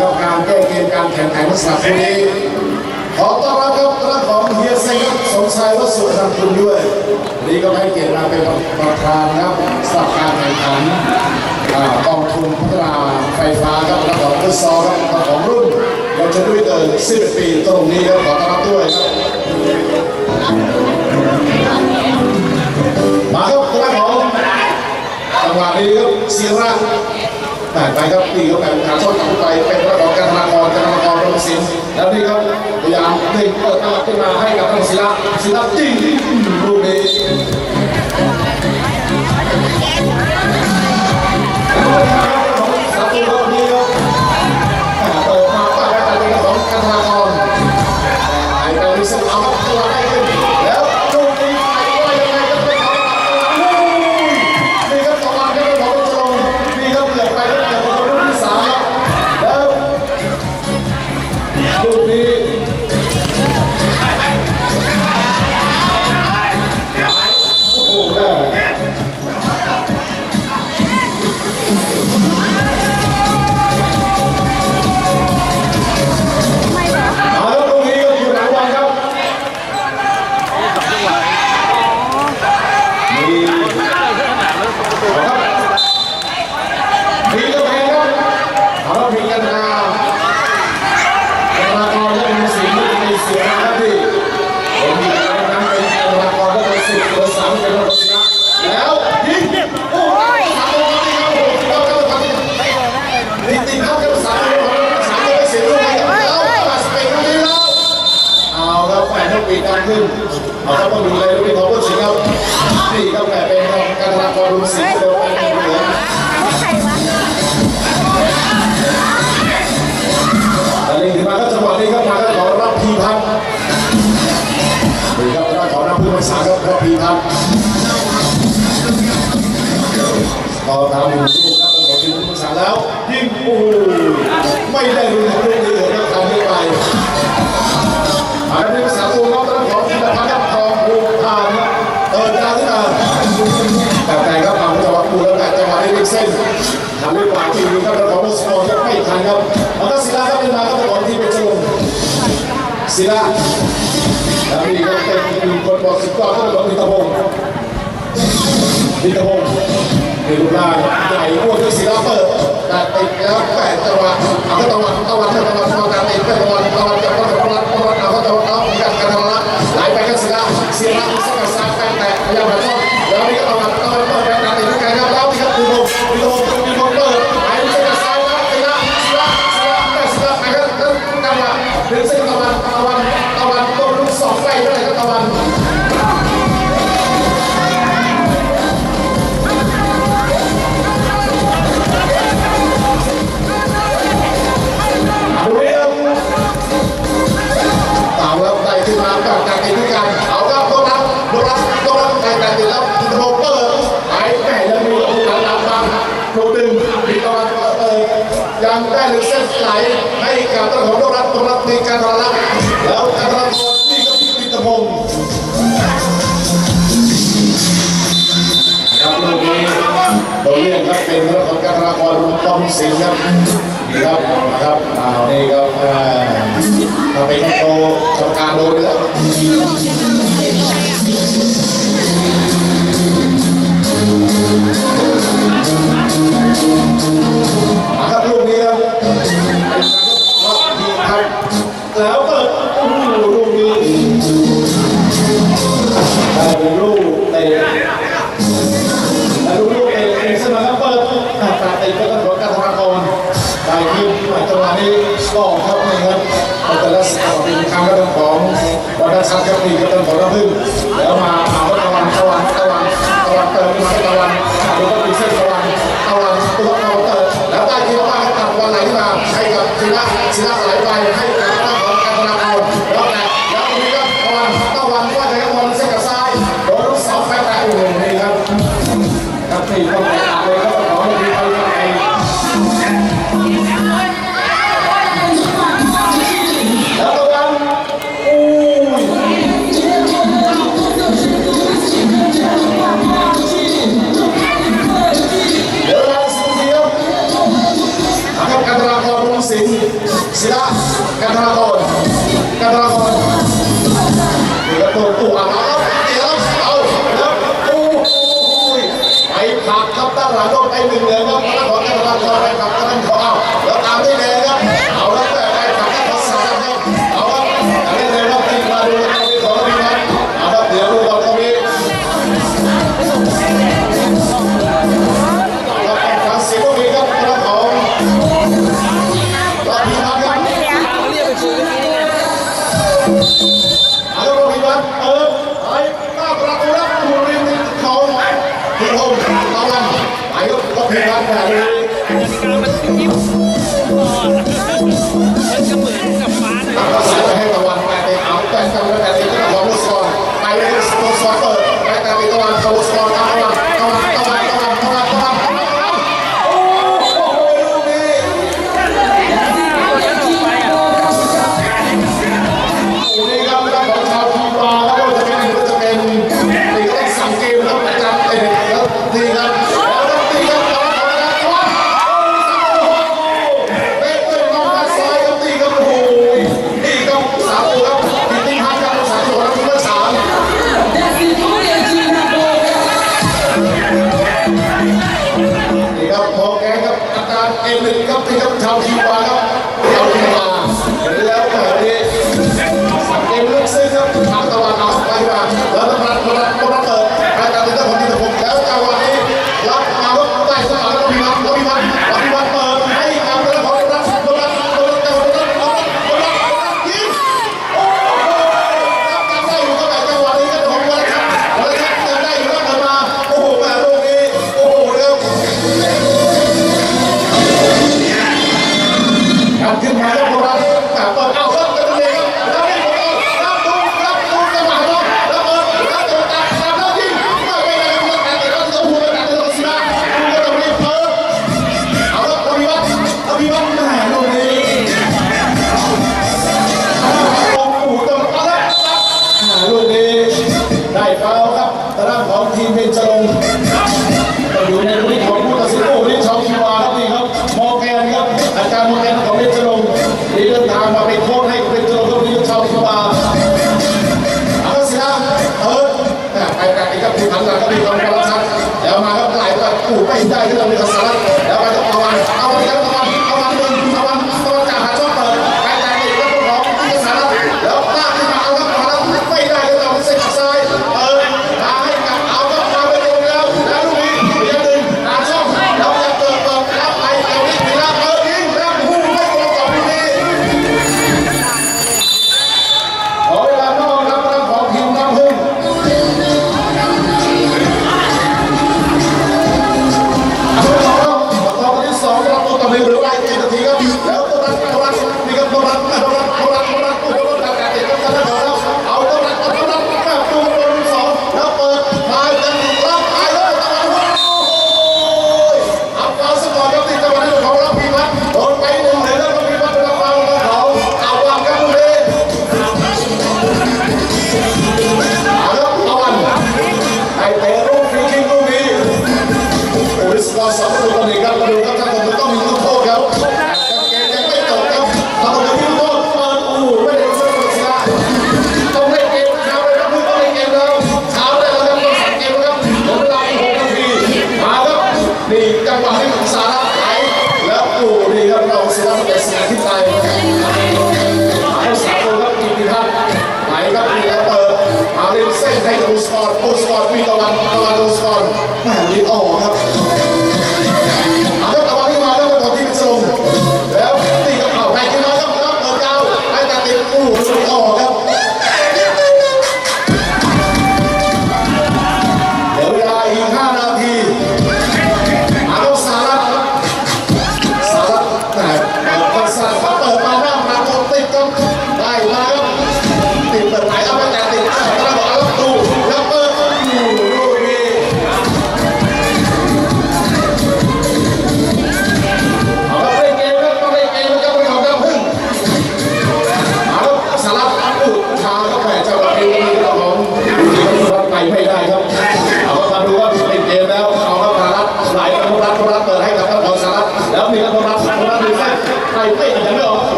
กับการแก้เกมการแข่งขันลักษณะคู่นี้ขอต้อนรับครับคณะของเฮียเซครับสมชายวสุธรรมคุณด้วยนนี้ก็ให้เกียรติมาเป็นประธานครับสำหรับการแข่งขันกองทุนพัฒนาไฟฟ้าครับคณะของฟุตซอลครับของรุ่นเยาวชนด้วยเกิน11ปีตรงนี้ครับขอต้อนรับด้วยมาครับคณะของจังหวะนี้ครับเสียร่าง แต่ไปครับนี่ครับแบบขาชนตัดไปเป็นประกอบการธนากรการธนากรรมสินแล้วนี่ครับพยายามเด้งเปิดตลาดขึ้นมาให้กับทางศิลาศิลาจริงลูกนี้สามตัวนี้ครับเปิดมาป้าไปเป็นของการธนากร ขึ้นเอาต้องดูเลยลูกนี้ของผู้ชิงครับนี่ครับแหม่เป็นของการธนากรรุมศรีเดิมเป็นเลืองใครวะแต่ลิงถึงมาก็จังหวะนี้ครับมาก็ขอรับพีพัฒน์นี่ครับจะขอรับผู้รักษาครับรับพีพัน์พอตามหนึ่งลูกครับขอทีมผู้รักษาแล้วยิงโอ้ไม่ได้ลุ้นของ ส้นทำได้กว่าทีมครับแล้วของมุสลิมครับไม่ทันครับแล้วก็ศิลาครับเป็นมาครับของทีมเป็นจรุงศิลาแล้วนี่ก็เป็นคนบอกสิบก้อนก็เป็นของนิตรพงศ์นิตรพงศ์ในรูปร่างใหญ่อ้วนด้วยศิลาเปิดแต่ติดแล้วแปดจังหวะเอาก็ตะวันตะวันตะวันตะวันตะวันติดตะวันตะวันตะวันตะวันตะวันเอาก็ตะวันเอาการการทำละไหลไปกันศิลาศิลาอีกสักสามแปดแปดพยายาม ได้ขึ้นจังหวะนี้ก็ครับนี่ครับแต่ละสิ่งเป็นคำกระทำของวันนัชัดครับนี่ก็ต้องขอรับพึ่งแล้วมา gracias. 要把黑龙杀了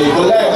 นี่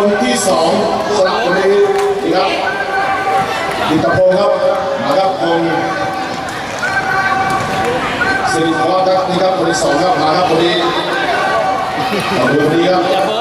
คนที่สองสลับคนนี้นี่ครับดิตพงครับมาครับพงศ์สิริพรครับนี่ครับคนที่สองครับมาครับคนนี้ขอบคุณดีครับ